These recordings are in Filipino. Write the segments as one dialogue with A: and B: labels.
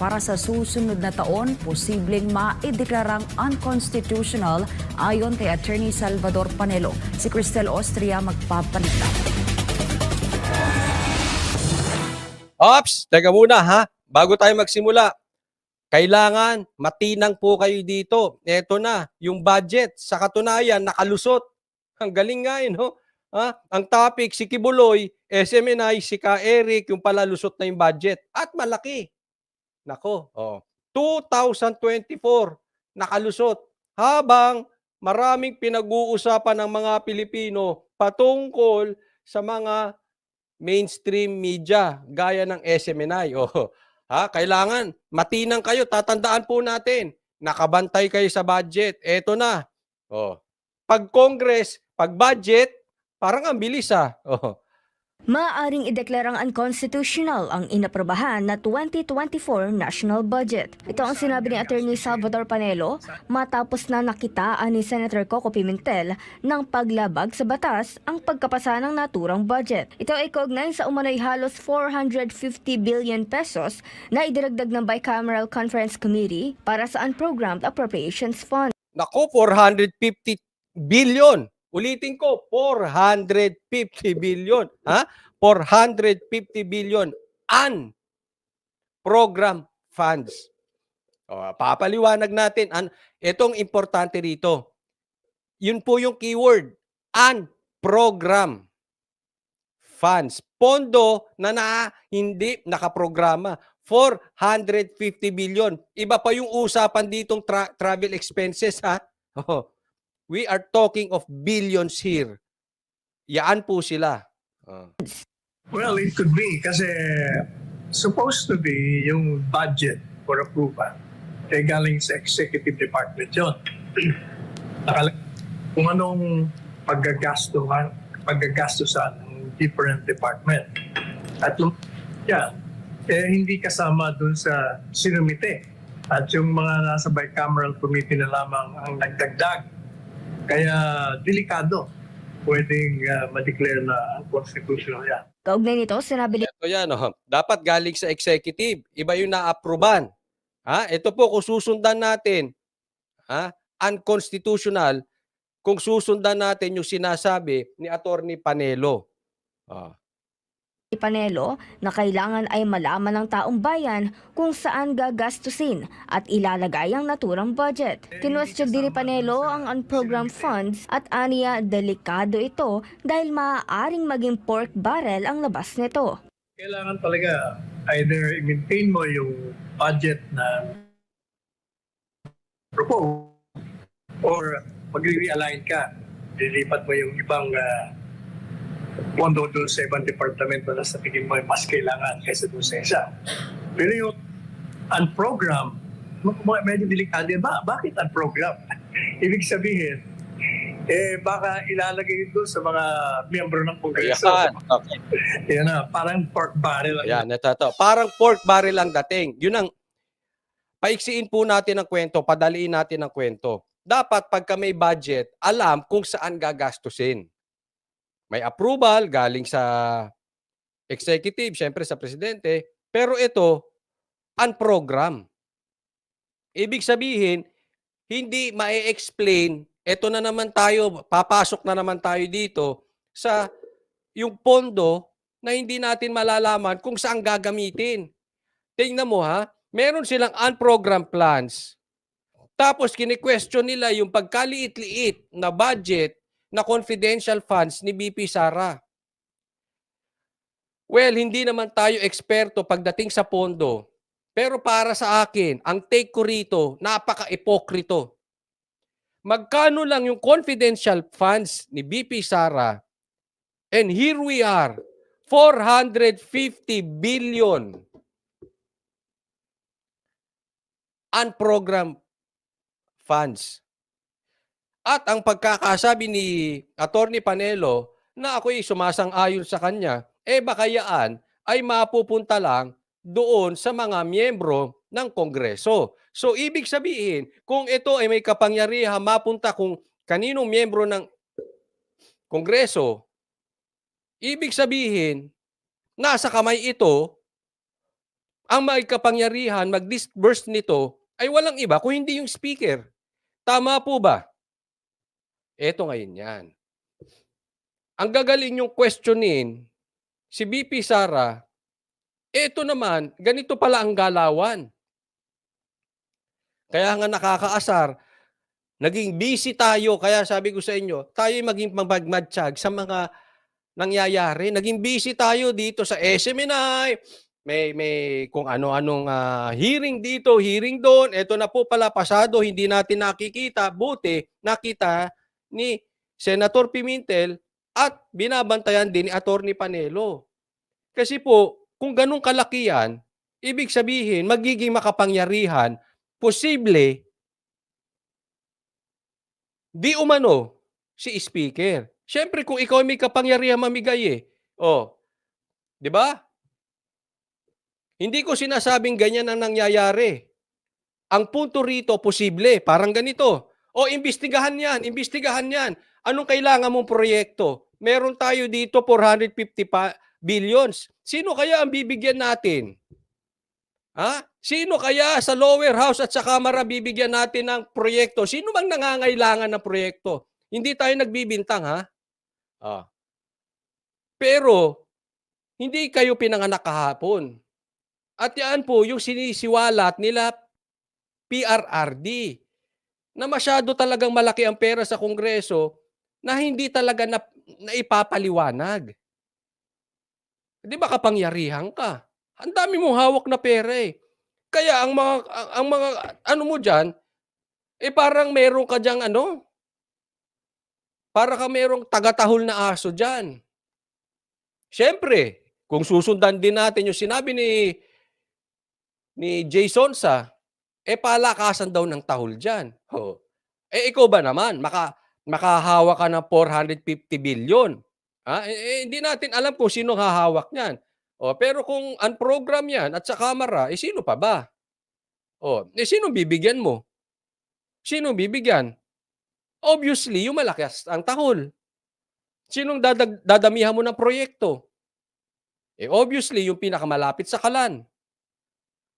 A: para sa susunod na taon posibleng maideklarang unconstitutional ayon kay Attorney Salvador Panelo. Si Cristel Austria magpapalita.
B: Ops, teka muna ha. Bago tayo magsimula, kailangan matinang po kayo dito. Ito na, yung budget. Sa katunayan, nakalusot. Ang galing nga yun, no? Ha? Ang topic, si Kibuloy, SMNI, si Ka Eric, yung pala lusot na yung budget. At malaki. Nako, oh. 2024, nakalusot. Habang maraming pinag-uusapan ng mga Pilipino patungkol sa mga mainstream media gaya ng SMNI. Oh, ha, kailangan matinang kayo, tatandaan po natin. Nakabantay kayo sa budget. Eto na. Oh. Pag Congress, pag budget, parang ang bilis ah. Oh.
C: Maaaring ideklarang unconstitutional ang inaprobahan na 2024 national budget. Ito ang sinabi ni Attorney Salvador Panelo matapos na nakitaan ni Senator Coco Pimentel ng paglabag sa batas ang pagkapasa ng naturang budget. Ito ay kaugnay sa umano'y halos 450 billion pesos na idiragdag ng Bicameral Conference Committee para sa Unprogrammed Appropriations Fund.
B: Nako, 450 billion. Ulitin ko, 450 billion. Ha? 450 billion an program funds. O, papaliwanag natin. An, itong importante rito. Yun po yung keyword. An program funds. Pondo na, na hindi nakaprograma. 450 billion. Iba pa yung usapan ditong tra- travel expenses ha. Oh. We are talking of billions here. Yaan po sila. Oh.
D: Well, it could be kasi supposed to be yung budget for approval eh galing sa executive department yun. Kung anong paggagastuhan, paggagastusan ng different department. At yung, yeah, eh, hindi kasama dun sa sinumite. At yung mga nasa bicameral committee na lamang ang nagdagdag. Kaya delikado pwedeng uh, ma-declare na unconstitutional yan.
C: Kaugnay nito, sinabi ni
B: Ito yan, oh. dapat galing sa executive. Iba yung na-approvean. Ha? Ito po, kung susundan natin, ha? unconstitutional, kung susundan natin yung sinasabi ni Attorney Panelo. Ah.
C: Panelo na kailangan ay malaman ng taong bayan kung saan gagastusin at ilalagay ang naturang budget. Kinwestiyon din ni Panelo ang unprogrammed funds at aniya delikado ito dahil maaaring maging pork barrel ang labas nito.
D: Kailangan talaga either i-maintain mo yung budget na propose or mag-realign ka. Lilipat mo yung ibang uh, pondo doon sa ibang departamento na sa tingin mo ay mas kailangan kaysa doon sa isa. Pero yung unprogram, medyo delikado yan. Ba, bakit unprogram? Ibig sabihin, eh baka ilalagay doon sa mga miyembro ng Kongreso.
B: Ayan. Okay.
D: Yan na, parang pork barrel.
B: ito, ito. Parang pork barrel ang dating. Yun ang, paiksiin po natin ang kwento, padaliin natin ang kwento. Dapat pagka may budget, alam kung saan gagastusin. May approval galing sa executive, syempre sa presidente, pero ito, unprogram. Ibig sabihin, hindi ma-explain, ito na naman tayo, papasok na naman tayo dito sa yung pondo na hindi natin malalaman kung saan gagamitin. Tingnan mo ha, meron silang unprogrammed plans. Tapos kini-question nila yung pagkaliit-liit na budget na confidential funds ni BP Sara. Well, hindi naman tayo eksperto pagdating sa pondo. Pero para sa akin, ang take ko rito, napaka-ipokrito. Magkano lang yung confidential funds ni BP Sara and here we are, 450 billion unprogrammed funds. At ang pagkakasabi ni Attorney Panelo na ako'y sumasang-ayon sa kanya, eh baka yaan ay mapupunta lang doon sa mga miyembro ng Kongreso. So ibig sabihin, kung ito ay may kapangyarihan mapunta kung kaninong miyembro ng Kongreso, ibig sabihin, nasa kamay ito ang may kapangyarihan mag-disburse nito ay walang iba kung hindi yung speaker. Tama po ba? Eto ngayon yan. Ang gagaling yung questionin, si BP Sara, eto naman, ganito pala ang galawan. Kaya nga nakakaasar, naging busy tayo, kaya sabi ko sa inyo, tayo maging magmadsyag sa mga nangyayari. Naging busy tayo dito sa SMNI, may may kung ano-anong ah, hearing dito, hearing doon. Ito na po pala pasado, hindi natin nakikita. Buti nakita ni Senator Pimentel at binabantayan din ni Attorney Panelo. Kasi po, kung ganun kalaki yan, ibig sabihin, magiging makapangyarihan, posible, di umano, si speaker. Siyempre, kung ikaw may kapangyarihan mamigay eh. Oh, di ba? Hindi ko sinasabing ganyan ang nangyayari. Ang punto rito, posible. Parang ganito. O, imbestigahan yan, imbestigahan yan. Anong kailangan mong proyekto? Meron tayo dito 450 pa billions. Sino kaya ang bibigyan natin? Ha? Sino kaya sa lower house at sa kamara bibigyan natin ng proyekto? Sino bang nangangailangan ng proyekto? Hindi tayo nagbibintang, ha? Ah. Pero, hindi kayo pinanganak kahapon. At yan po yung sinisiwalat nila PRRD na masyado talagang malaki ang pera sa Kongreso na hindi talaga na, naipapaliwanag. Di ba kapangyarihan ka? Ang dami mong hawak na pera eh. Kaya ang mga ang, mga ano mo diyan eh parang meron ka diyang ano? Para ka merong tagatahol na aso diyan. Siyempre, kung susundan din natin yung sinabi ni ni Jason sa eh palakasan daw ng tahol diyan. Oh. Eh ikaw ba naman maka makahawa ka ng 450 billion? Ha? Eh, eh, hindi natin alam kung sino hahawak niyan. Oh, pero kung unprogram 'yan at sa kamera, eh sino pa ba? Oh, eh sino bibigyan mo? Sino bibigyan? Obviously, yung malakas ang tahol. Sinong dadag, dadamihan mo ng proyekto? Eh obviously, yung pinakamalapit sa kalan.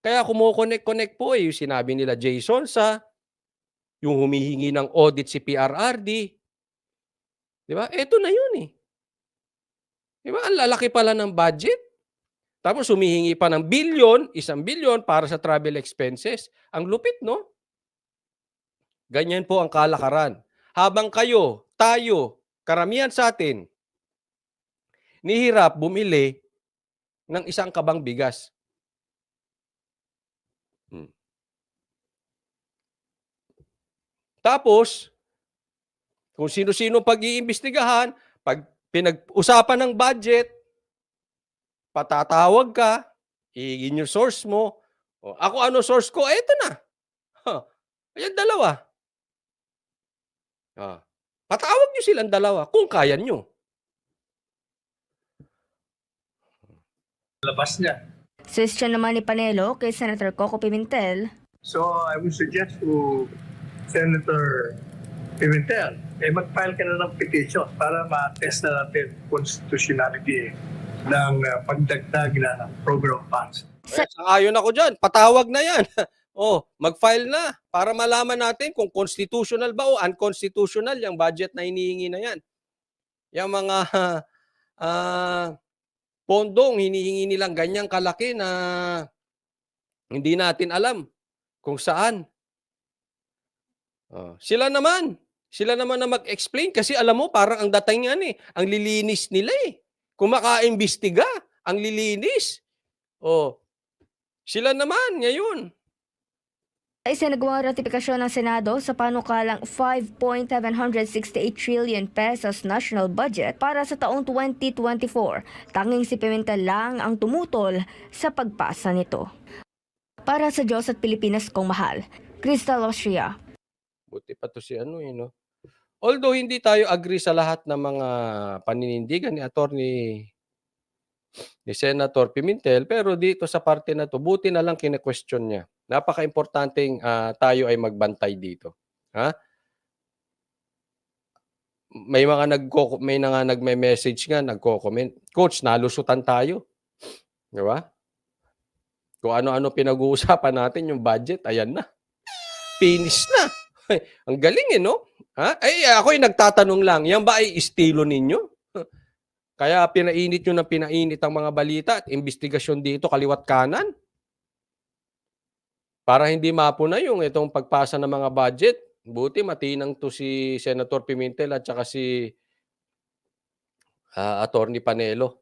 B: Kaya kumukonek-connect po eh, yung sinabi nila Jason sa yung humihingi ng audit si PRRD. Di ba? Ito na yun eh. Di ba? Ang lalaki pala ng budget. Tapos humihingi pa ng billion, isang billion para sa travel expenses. Ang lupit, no? Ganyan po ang kalakaran. Habang kayo, tayo, karamihan sa atin, nihirap bumili ng isang kabang bigas. Tapos, kung sino-sino pag-iimbestigahan, pag pinag-usapan ng budget, patatawag ka, iigin yung source mo. O, ako ano source ko? Eto na. Huh. Ayan, dalawa. Ah. Patawag nyo silang dalawa kung kaya nyo.
D: Labas niya.
C: Suggestion naman ni Panelo kay Senator Coco Pimentel,
D: So I would suggest to Senator Pimentel, eh mag-file ka na ng petition para ma-test na natin constitutionality ng uh, pagdagdag na program funds.
C: Sa-
B: Ayon ako dyan. Patawag na yan. oh, mag-file na para malaman natin kung constitutional ba o unconstitutional yung budget na hinihingi na yan. Yung mga ah pondong hinihingi nilang ganyang kalaki na hindi natin alam kung saan. Oh, sila naman, sila naman na mag-explain kasi alam mo parang ang dating yan eh, ang lilinis nila eh. Kung makaimbestiga, ang lilinis. Oh, sila naman ngayon.
C: ay sinagawang ratifikasyon ng Senado sa panukalang 5.768 trillion pesos national budget para sa taong 2024. Tanging si Pimentel lang ang tumutol sa pagpasa nito. Para sa Diyos at Pilipinas kong mahal, Crystal Austria.
B: Buti pa to si ano eh, no? Although hindi tayo agree sa lahat ng mga paninindigan ni attorney ni Senator Pimentel, pero dito sa parte na to, buti na lang kine-question niya. Napaka-importanting ah, tayo ay magbantay dito. Ha? May mga nagko may nga nagme-message nga, nagko-comment. Coach, nalusutan tayo. Di ba? Kung ano-ano pinag-uusapan natin yung budget, ayan na. Finish na. Ang galing eh, no? Ha? Ay, ako'y nagtatanong lang, yan ba ay estilo ninyo? Kaya pinainit nyo ng pinainit ang mga balita at investigasyon dito kaliwat kanan? Para hindi mapuna yung itong pagpasa ng mga budget. Buti matinang to si Senator Pimentel at saka si ah, Attorney Panelo.